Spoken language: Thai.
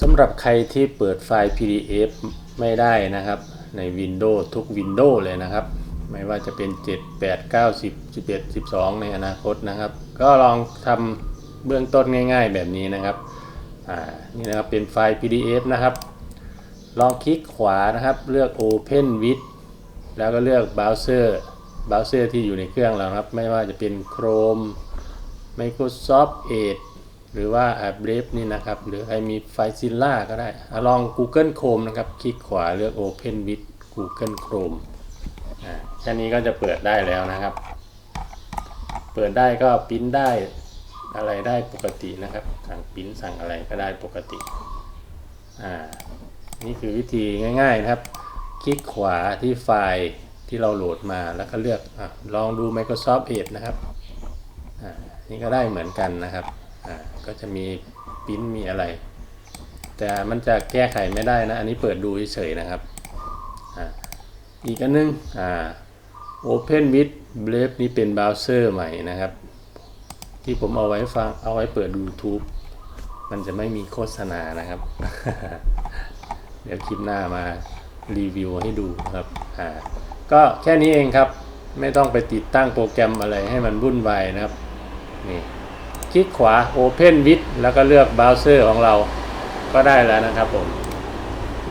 สำหรับใครที่เปิดไฟล์ PDF ไม่ได้นะครับ ใน Windows ทุก Windows เลยนะครับ ไม่ว่าจะเป็น 7 8 9 10 11 12 ในอนาคตนะครับ ก็ลองทำเบื้องต้นง่าย ๆ แบบนี้นะครับอ่านี่นะครับเป็นไฟล์ PDF นะครับ ลองคลิกขวานะครับ เลือก Open with แล้วก็เลือก Browser Browser ที่อยู่ในเครื่องเราครับ ไม่ว่าจะเป็น Chrome Microsoft Edge หรือว่า a b r e v นี่นะครับ หรือใครมี FileZilla ก็ได้อลอง Google Chrome นะครับ คลิกขวาเลือก Open with Google Chrome อ่าแค่นี้ก็จะเปิดได้แล้วนะครับ เปิดได้ก็ปริ้นได้อะไรได้ปกตินะครับ สั่งปริ้นสั่งอะไรก็ได้ปกติอ่านี่คือวิธีง่ายๆนะครับ คลิกขวาที่ไฟล์ที่เราโหลดมาแล้วก็เลือกอลองดู Microsoft Edge นะครับอ่านี่ก็ได้เหมือนกันนะครับ ก็จะมีปิ้นมีอะไร แต่มันจะแก้ไขไม่ได้นะ อันนี้เปิดดูเฉยๆนะครับออีกอันนึงอ่า Open with Brave นี่เป็นเบราว์เซอร์ใหม่นะครับ ที่ผมเอาไว้ฟังเอาไว้เปิด YouTube มันจะไม่มีโฆษณานะครับ เดี๋ยวคลิปหน้ามารีวิวให้ดูครับอ่าก็แค่นี้เองครับ ไม่ต้องไปติดตั้งโปรแกรมอะไรให้มันวุ่นวายนะครับนี่ คลิกขวา Open with แล้วก็เลือกเบราว์เซอร์ของเราก็ได้แล้วนะครับผม